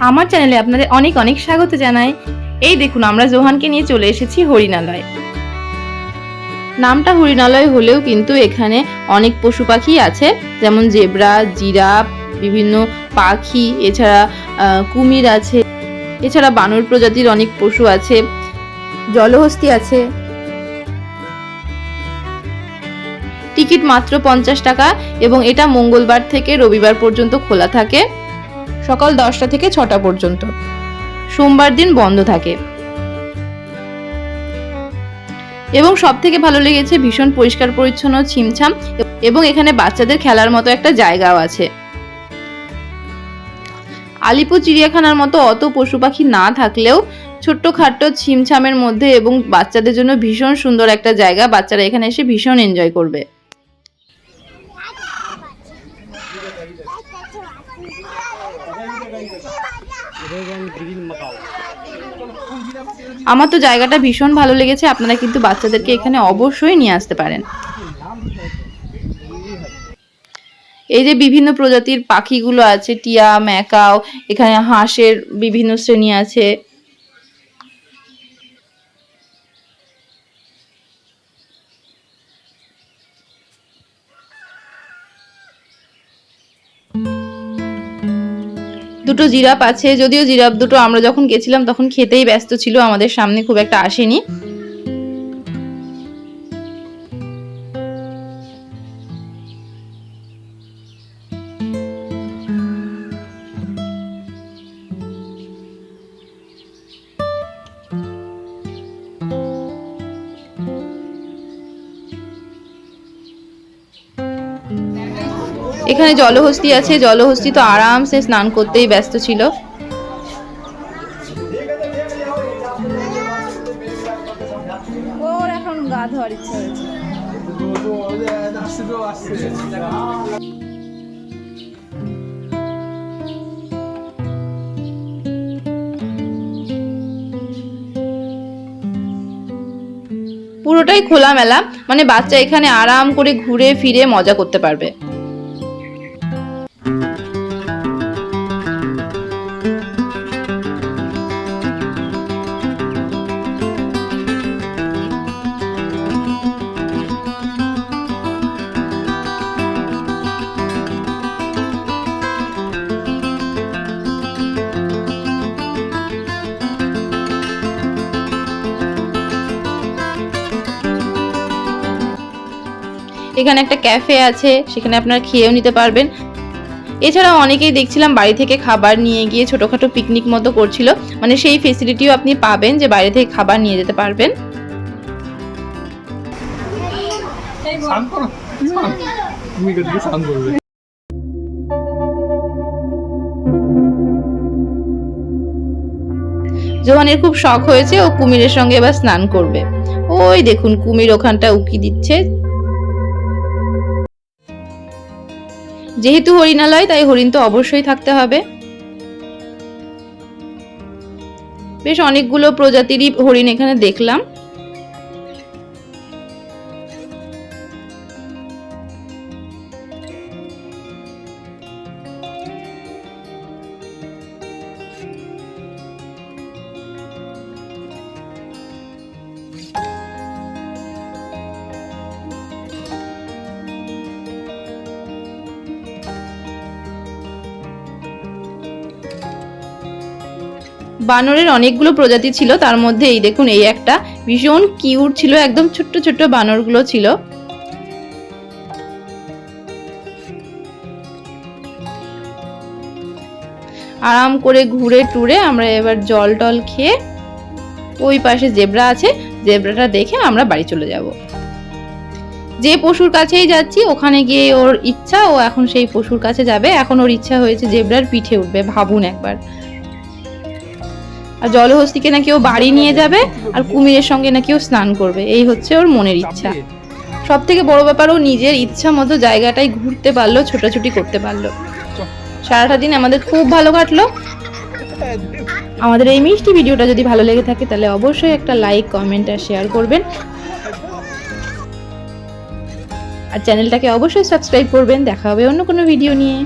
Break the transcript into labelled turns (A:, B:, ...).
A: আমার চ্যানেলে আপনাদের অনেক অনেক স্বাগত জানাই। এই দেখুন, আমরা জোহানকে নিয়ে চলে এসেছি হরিণালয়। নামটা হরিণালয় হলেও কিন্তু এখানে অনেক পশু পাখি আছে, যেমন জেব্রা, জিরাফ, বিভিন্ন পাখি, এছাড়া কুমির আছে, এছাড়া বানর প্রজাতির অনেক পশু আছে, জলহস্তি আছে। টিকিট মাত্র পঞ্চাশ টাকা এবং এটা মঙ্গলবার থেকে রবিবার পর্যন্ত খোলা থাকে। সকাল দশটা থেকে ছটা পর্যন্ত। সোমবার দিন বন্ধ থাকে। এবং সব থেকে ভালো লেগেছে ভীষণ পরিষ্কার পরিচ্ছন্ন ছিমছাম এবং এখানে বাচ্চাদের খেলার মতো একটা জায়গাও আছে। আলিপুর চিড়িয়াখানার মতো অত পশু পাখি না থাকলেও ছোট্ট খাট্ট ছিমছামের মধ্যে এবং বাচ্চাদের জন্য ভীষণ সুন্দর একটা জায়গা, বাচ্চারা এখানে এসে ভীষণ এনজয় করবে। আমার তো জায়গাটা ভীষণ ভালো লেগেছে, আপনারা কিন্তু বাচ্চাদেরকে এখানে অবশ্যই নিয়ে আসতে পারেন। এই যে বিভিন্ন প্রজাতির পাখিগুলো আছে, টিয়া, ম্যাকাও, এখানে হাঁসের বিভিন্ন শ্রেণি আছে। দুটো জিরাপ আছে, যদিও জিরাপ দুটো আমরা যখন গেছিলাম তখন খেতেই ব্যস্ত ছিল, আমাদের সামনে খুব একটা আসেনি। এখানে জলহস্তি আছে জলহস্তি তো আরামসে স্নান করতেই ব্যস্ত ছিল। ওর এখন গা ধোয়ার ইচ্ছা হয়েছে। পুরোটাই খোলামেলা মানে বাচ্চা এখানে আরাম করে ঘুরে ফিরে মজা করতে পারবে। এখানে একটা ক্যাফে আছে সেখানে আপনারা খেয়েও নিতে পারবেন। এছাড়াও অনেকেই দেখছিলাম বাড়ি থেকে খাবার নিয়ে গিয়ে ছোটোখাটো পিকনিক মতো করছিল। মানে সেই ফেসিলিটিও আপনি পাবেন যে বাইরে থেকে খাবার নিয়ে যেতে পারবেন। জোহানের খুব শখ হয়েছে ও কুমিরের সঙ্গে এবার স্নান করবে। ওই দেখুন, কুমির ওখানটা উকি দিচ্ছে। যেহেতু হরিণালয় তাই হরিণ তো অবশ্যই থাকতে হবে। বেশ অনেকগুলো প্রজাতিরই হরিণ এখানে দেখলাম। বানরের অনেকগুলো প্রজাতি ছিল, তার মধ্যে এই দেখুন, এই একটা ভীষণ কিউট ছিল, একদম ছোট্ট ছোট্ট বানরগুলো ছিল। আরাম করে ঘুরে টুরে আমরা এবার জল টল খেয়ে ওই পাশে জেব্রা আছে, জেব্রাটা দেখে আমরা বাড়ি চলে যাব। যে পশুর কাছেই যাচ্ছি, ওখানে গিয়ে ওর ইচ্ছা, ও এখন সেই পশুর কাছে যাবে। এখন ওর ইচ্ছা হয়েছে জেব্রার পিঠে উঠবে, ভাবুন একবার। আর জলহস্তিকে নাকি ও বাড়ি নিয়ে যাবে আর কুমিরের সঙ্গে নাকি ও স্নান করবে। এই হচ্ছে ওর মনের ইচ্ছা। সব থেকে বড় ব্যাপার, ও নিজের ইচ্ছা মতো জায়গাটায় ঘুরতে পারল, ছোটাছুটি করতে পারল। সারাটা দিন আমাদের খুব ভালো কাটলো। আমাদের এই মিষ্টি ভিডিওটা যদি ভালো লেগে থাকে, তাহলে অবশ্যই একটা লাইক কমেন্ট আর শেয়ার করবেন। আর চ্যানেলটাকে অবশ্যই সাবস্ক্রাইব করবেন। দেখা হবে অন্য কোনো ভিডিও নিয়ে।